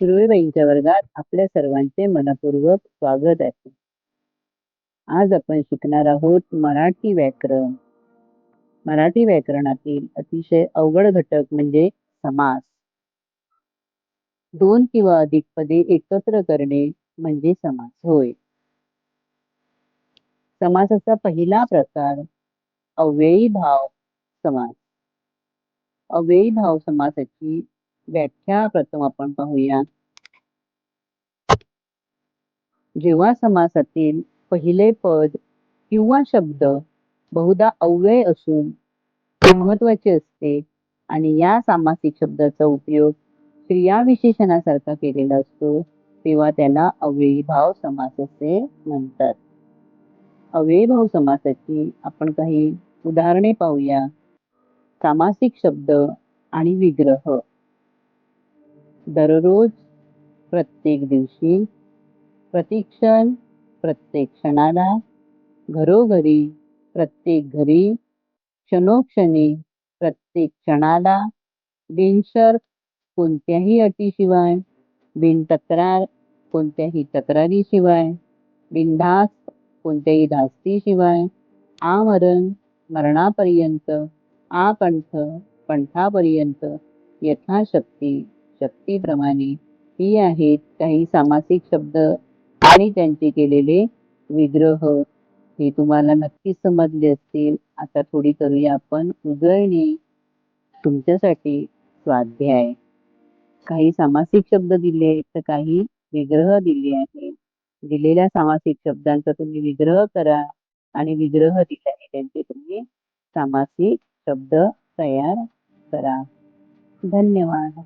सुरळीबाईंच्या वर्गात आपल्या सर्वांचे मनपूर्वक स्वागत आहे. आज आपण शिकणार आहोत मराठी व्याकरण. मराठी व्याकरणातील अतिशय अवघड घटक म्हणजे समास. दोन किंवा अधिक पदे एकत्र करणे म्हणजे समास होय. समासाचा पहिला प्रकार अव्ययी भाव समास. अव्ययी भाव समासाची व्याख्या प्रथम आपण पाहूया. जेव्हा समासातील पहिले पद किंवा शब्द बहुधा अव्यय असून महत्त्वाचे असते आणि या सामासिक शब्दाचा उपयोग क्रियाविशेषणासारखा केलेला असतो तेव्हा त्याला अव्ययी भाव समास असे म्हणतात. अव्ययी भाव समासाची आपण काही उदाहरणे पाहूया. सामासिक शब्द आणि विग्रह. दररोज प्रत्येक दिवशी प्रतिक्षण प्रत्येक क्षणाला घरोघरी प्रत्येक घरी क्षणोक्षणी प्रत्येक क्षणाला बिनशर्त कोणत्याही अटीशिवाय बिन तक्रार कोणत्याही तक्रारीशिवाय बिनधास कोणत्याही धास्तीशिवाय आमरण मरणापर्यंत आकंठ कंठापर्यंत यथाशक्ती शक्तीप्रमाणे. ही आहेत काही सामासिक शब्द आणि त्यांचे केलेले विग्रह. हे तुम्हाला नक्कीच समजले असतील. आता थोडी करूया आपण उजळणी. तुमच्यासाठी स्वाध्याय. काही सामासिक शब्द दिले आहेत तर काही विग्रह दिले आहेत. दिलेल्या सामासिक शब्दांचा तुम्ही विग्रह करा आणि विग्रह दिल्याने त्यांचे तुम्ही सामासिक शब्द तयार करा. धन्यवाद.